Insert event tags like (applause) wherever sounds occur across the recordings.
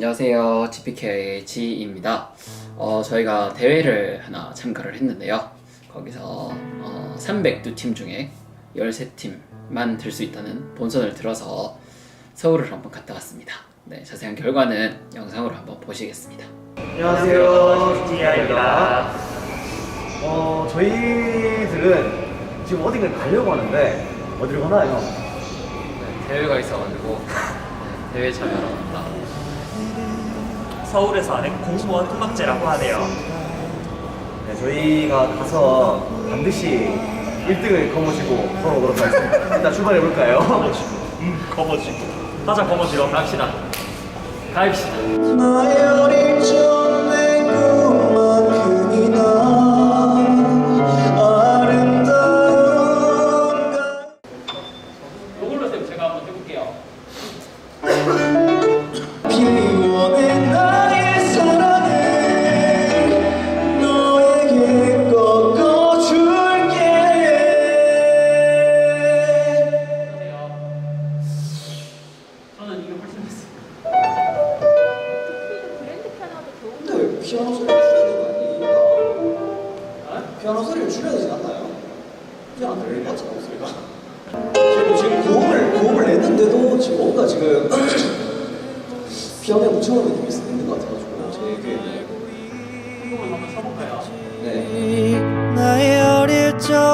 안녕하세요. GPK의 지입니다. 어, 저희가 대회를 하나 참가를 했는데요. 거기서 어, 302팀 중에 13팀만 들 수 있다는 본선을 들어서 서울을 한번 갔다 왔습니다. 네, 자세한 결과는 영상으로 한번 보시겠습니다. 안녕하세요. 지아입니다. 어, 저희들은 지금 어디를 가려고 하는데 어디로 가나요? 네, 대회가 있어가지고 (laughs) 네, 대회 참여하러 갑니다. 서울에서 하는 공무원 통합제라고 하네요. 네, 저희가 가서 반드시 1등을 거머쥐고 걸어오도록 하겠습니다. (laughs) 일단 출발해 볼까요? 음, 거머쥐고. 하자, 거머쥐러. 갑시다. 가입시다. 나의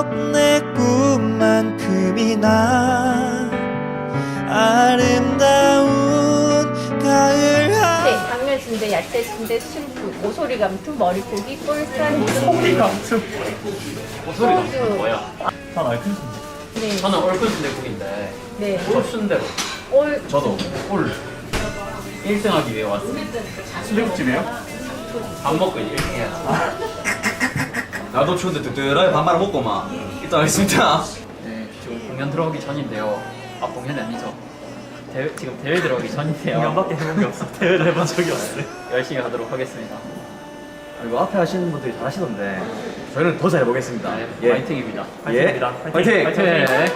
적내 꿈만큼이나 아름다운 가을 네, 하 당면 순대, 야채 순대, 순프, 오소리 감투, 머리고기, 꿀산, 소리 감투. 소리. 감투 뭐야? 난 알큰 순대. 네, 저는 얼큰 순대국인데 네. 꿀순대로 올 저도 꿀 1등하기 위해 왔습니다. 순대국집이에요? 밥 먹고 이제 1등 해야 (laughs) 나도 추운데 뜨뜻하게 밥말 먹고 막 일단 하겠습니다. 네, 지금 공연 들어오기 전인데요. 아 공연이 아니죠. 대회, 지금 대회 들어오기 전인데요. 공연밖에 해본 게 없어. 대회를 해본 적이 없어요. 열심히 하도록 하겠습니다. 그리고 앞에 하시는 분들이 잘 하시던데 저희는 더 잘해보겠습니다. 네, 화이팅입니다. 화이팅입니다. 예. 화이팅! 화이팅! 네.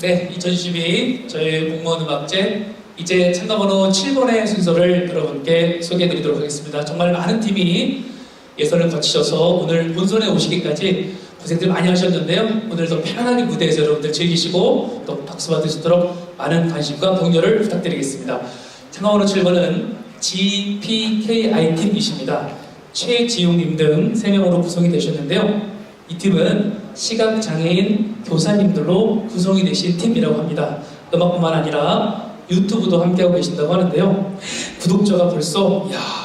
네, 2012 저희 공무원 음악제 이제 참가 번호 7번의 순서를 여러분께 소개해드리도록 하겠습니다. 정말 많은 팀이 예선을 거치셔서 오늘 본선에 오시기까지 고생들 많이 하셨는데요. 오늘도 편안하게 무대에서 여러분들 즐기시고 또 박수 받으시도록 많은 관심과 격려를 부탁드리겠습니다. 참가번호 7번은 GPKI 팀이십니다. 최지용님 등 3명으로 구성이 되셨는데요. 이 팀은 시각장애인 교사님들로 구성이 되신 팀이라고 합니다. 음악뿐만 아니라 유튜브도 함께하고 계신다고 하는데요. 구독자가 벌써 야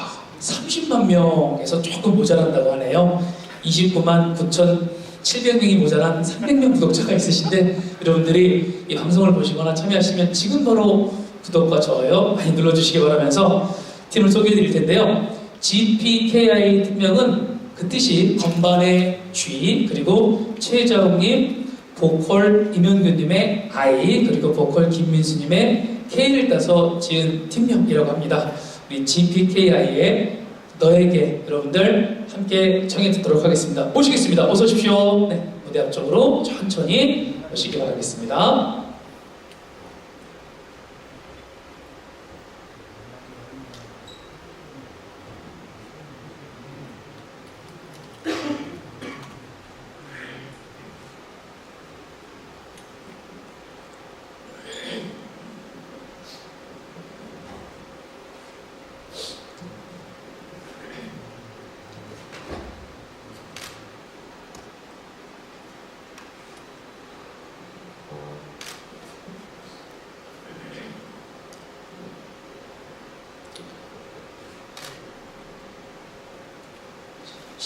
30만 명에서 조금 모자란다고 하네요. 29만 9,700명이 모자란 300명 구독자가 있으신데 여러분들이 이 방송을 보시거나 참여하시면 지금 바로 구독과 좋아요 많이 눌러주시기 바라면서 팀을 소개해 드릴 텐데요. GPKI 팀명은 그 뜻이 건반의 G 그리고 최자웅님 보컬 임현규님의 I 그리고 보컬 김민수님의 K를 따서 지은 팀명이라고 합니다. 우리 GPKI의 너에게 여러분들 함께 청해 듣도록 하겠습니다. 모시겠습니다. 어서 오십시오. 네, 무대 앞쪽으로 천천히 오시기 바라겠습니다.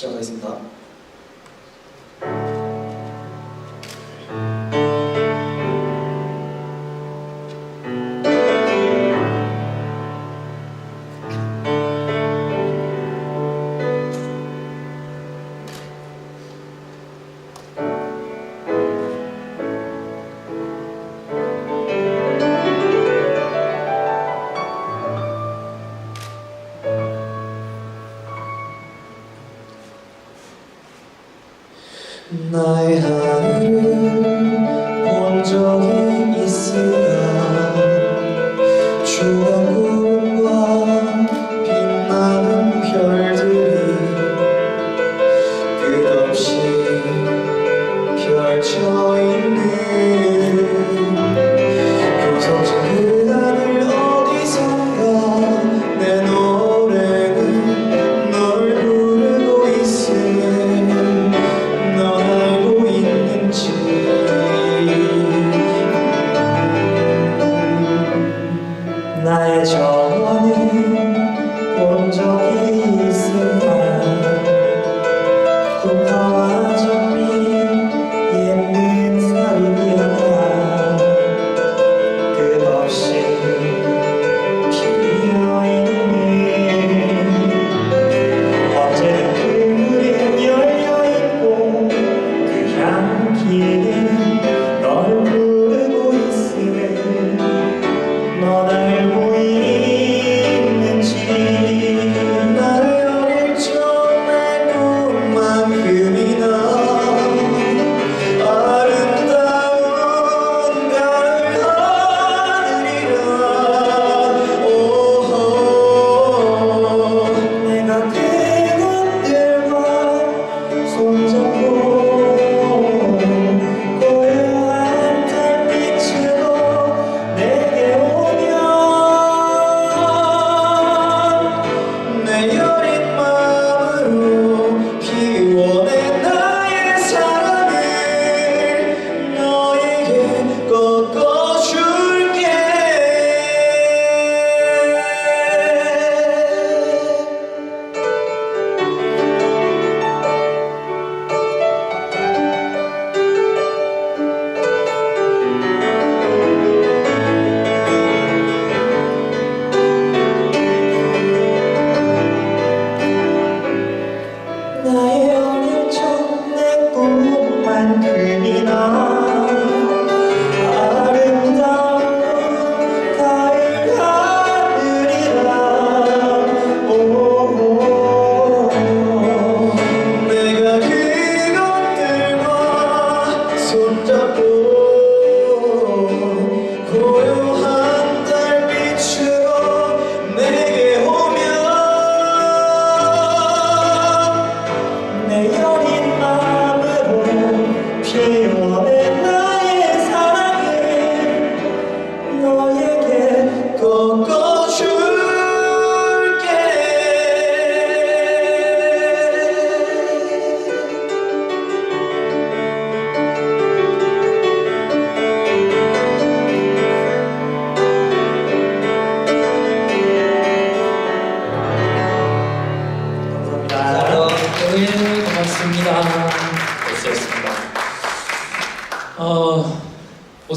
시작하겠습니다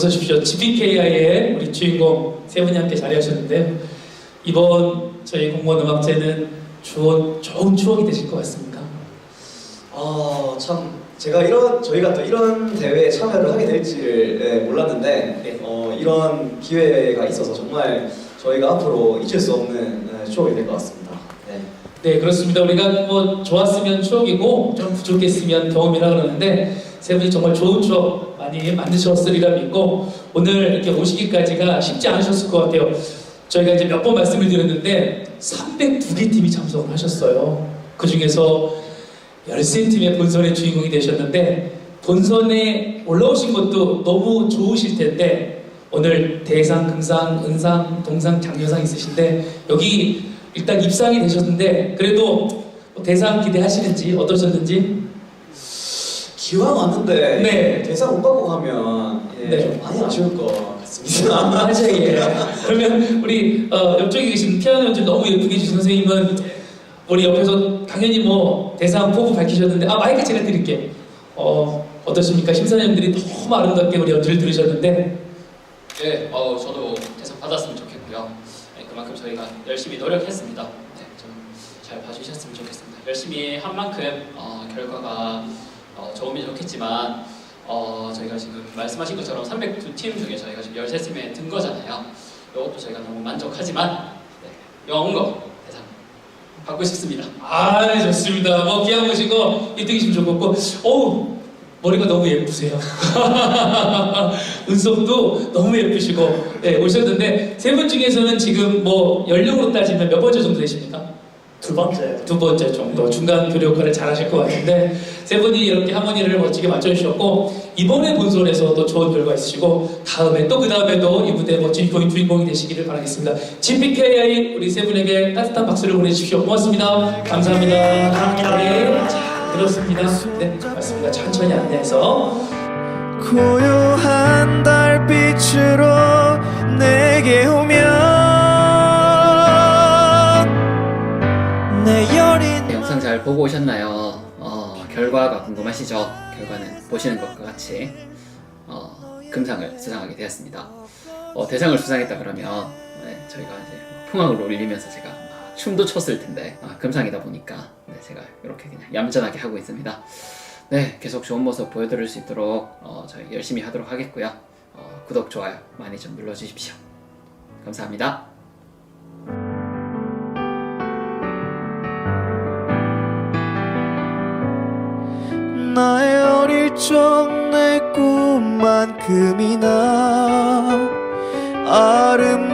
어서 오십시오. GPKI의 우리 주인공 세 분이 함께 자리하셨는데요. 이번 저희 공무원 음악제는 좋은, 좋은 추억이 되실 것 같습니다. 아, 참 제가 이런 저희가 또 이런 대회에 참여를 하게 될지를 네, 몰랐는데 네. 어, 이런 기회가 있어서 정말 저희가 앞으로 잊을 수 없는 네, 추억이 될 것 같습니다. 네. 네, 그렇습니다. 우리가 뭐 좋았으면 추억이고 좀 부족했으면 경험이라 그러는데 세 분이 정말 좋은 추억 많이 만드셨으리라 믿고 오늘 이렇게 오시기까지가 쉽지 않으셨을 것 같아요. 저희가 이제 몇 번 말씀을 드렸는데 302개 팀이 참석을 하셨어요. 그 중에서 13팀의 본선의 주인공이 되셨는데 본선에 올라오신 것도 너무 좋으실 텐데 오늘 대상, 금상, 은상, 동상, 장려상 있으신데 여기 일단 입상이 되셨는데 그래도 뭐 대상 기대하시는지 어떠셨는지 기왕 왔는데 네. 대상 못 받고 가면 예, 네. 좀 많이 아쉬울 것 같습니다. 맞아요. 예. (laughs) 그러면 우리 어, 옆쪽에 계신 피아노 연주 너무 예쁘게 해주신 선생님은 우리 옆에서 당연히 뭐 대상 포부 밝히셨는데 아 마이크 제가 드릴게. 어 어떠십니까? 심사위원들이 너무 아름답게 우리 연주를 들으셨는데 네, 어, 저도 대상 받았으면 좋겠고요. 네, 그만큼 저희가 열심히 노력했습니다. 네, 좀 잘 봐주셨으면 좋겠습니다. 열심히 한 만큼 어, 결과가 어, 좋으면 좋겠지만 어, 저희가 지금 말씀하신 것처럼 302팀 중에 저희가 지금 13팀에 든 거잖아요. 이것도 저희가 너무 만족하지만 네, 영어 대상 받고 싶습니다. 아 좋습니다. 뭐 기한 보시고 1등이시면 좋겠고 어우 머리가 너무 예쁘세요. (laughs) 눈썹도 너무 예쁘시고 네, 오셨는데 세 분 중에서는 지금 뭐 연령으로 따지면 몇 번째 정도 되십니까? 두 번째 두 번째 정도 중간 교류 역할을 잘 하실 것 같은데 세 분이 이렇게 하모니를 멋지게 맞춰주셨고 이번에 본선에서도 좋은 결과 있으시고 다음에 또 그 다음에도 이 무대 멋진 주인공, 주인공이 되시기를 바라겠습니다. GPKI 우리 세 분에게 따뜻한 박수를 보내주십시오. 고맙습니다. 감사합니다. 감사합니다. 네, 자, 그렇습니다. 네, 맞습니다. 천천히 안내해서 고요한 달빛으로 내게 오면 보고 오셨나요? 어, 결과가 궁금하시죠? 결과는 보시는 것과 같이 어, 금상을 수상하게 되었습니다. 어, 대상을 수상했다 그러면 네, 저희가 이제 풍악을 올리면서 제가 아, 춤도 췄을 텐데 아, 금상이다 보니까 네, 제가 이렇게 그냥 얌전하게 하고 있습니다. 네, 계속 좋은 모습 보여드릴 수 있도록 어, 저희 열심히 하도록 하겠고요. 어, 구독, 좋아요 많이 좀 눌러주십시오. 감사합니다. 나의 어릴 적 내 꿈만큼이나 아름